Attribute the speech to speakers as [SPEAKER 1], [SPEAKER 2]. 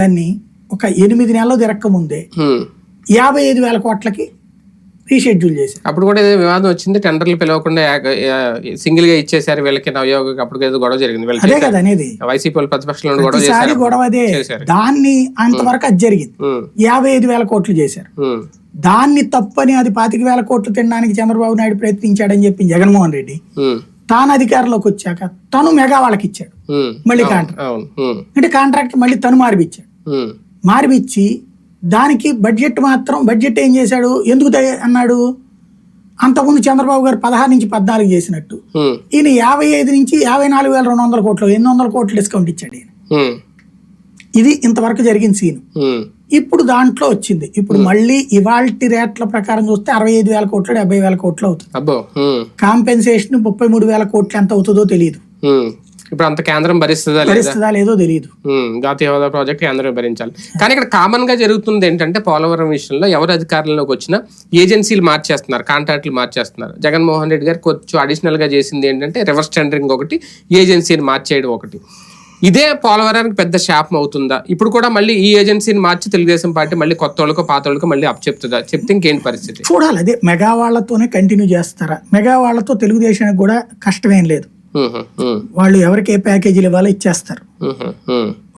[SPEAKER 1] దాన్ని ఒక ఎనిమిది నెలలు తిరక్క ముందే
[SPEAKER 2] హ్మ్.
[SPEAKER 1] యాభై ఐదు వేల కోట్లకి రీషెడ్యూల్ చేశారు
[SPEAKER 2] అప్పుడు కూడా ఏదో వివాదం వచ్చింది టెండర్లు పిలవకుండా సింగిల్గా ఇచ్చేసారు వీళ్ళకి నవయోగ అప్పుడు ఏదో గొడవ జరిగింది
[SPEAKER 1] అదే కదా అనేది
[SPEAKER 2] వైసీపీ ప్రతిపక్షంలో గొడవ చేశారు
[SPEAKER 1] గొడవ అదే. దాన్ని అంతవరకు అది జరిగింది. యాభై ఐదు వేల కోట్లు చేశారు. దాన్ని తప్పని అది పాతిక వేల కోట్లు తినడానికి చంద్రబాబు నాయుడు ప్రయత్నించాడని చెప్పి జగన్మోహన్ రెడ్డి. తాను అధికారంలోకి వచ్చాక తను మెగా వాళ్ళకి ఇచ్చాడు. మళ్ళీ కాంట్రాక్ట్. అంటే కాంట్రాక్ట్ మళ్ళీ తను మార్పిచ్చాడు. మార్పిచ్చి దానికి బడ్జెట్ మాత్రం బడ్జెట్ ఏం చేశాడు ఎందుకు అన్నాడు అంతకుముందు చంద్రబాబు గారు పదహారు నుంచి పద్నాలుగు చేసినట్టు. ఈయన యాభై ఐదు నుంచి యాభై నాలుగు వేల రెండు వందల కోట్లు ఎనిమిది వందల కోట్లు డిస్కౌంట్ ఇచ్చాడు ఈయన. ఇది ఇంతవరకు జరిగిన సీన్. ఇప్పుడు దాంట్లో వచ్చింది ఇప్పుడు మళ్ళీ ఇవాల్టి రేట్ల ప్రకారం చూస్తే అరవై ఐదు వేల కోట్లు డెబ్బై వేల కోట్లు అవుతుంది. కాంపెన్సేషన్ ముప్పై మూడు వేల కోట్లు ఎంత అవుతుందో తెలియదు.
[SPEAKER 2] ఇప్పుడు అంత కేంద్రం భరిస్తుందా లేదా?
[SPEAKER 1] భరిస్తుందా లేదో తెలియదు
[SPEAKER 2] జాతీయ హోదా ప్రాజెక్ట్ కేంద్రం భరించాలి. కానీ ఇక్కడ కామన్గా జరుగుతుంది ఏంటంటే పోలవరం విషయంలో ఎవరు అధికారంలోకి వచ్చినా ఏజెన్సీలు మార్చేస్తున్నారు కాంట్రాక్ట్లు మార్చేస్తున్నారు. జగన్మోహన్ రెడ్డి గారు కొంచెం అడిషనల్గా చేసింది ఏంటంటే రివర్స్ టెండరింగ్ ఒకటి ఏజెన్సీని మార్చేయడం ఒకటి. ఇదే పోలవరానికి పెద్ద శాపం అవుతుందా? ఇప్పుడు కూడా మళ్ళీ ఈ ఏజెన్సీని మార్చి తెలుగుదేశం పార్టీ మళ్ళీ కొత్త వాళ్ళకో పాత వాళ్ళకో మళ్ళీ అప్ చెప్తుందా? చెప్తే ఇంకేంటి పరిస్థితి?
[SPEAKER 1] చూడాలి అదే మెగా వాళ్ళతోనే కంటిన్యూ చేస్తారా? మెగా వాళ్ళతో తెలుగుదేశానికి కూడా కష్టమేం లేదు. వాళ్ళు ఎవరికి ఏ ప్యాకేజీలు ఇవ్వాలో ఇచ్చేస్తారు.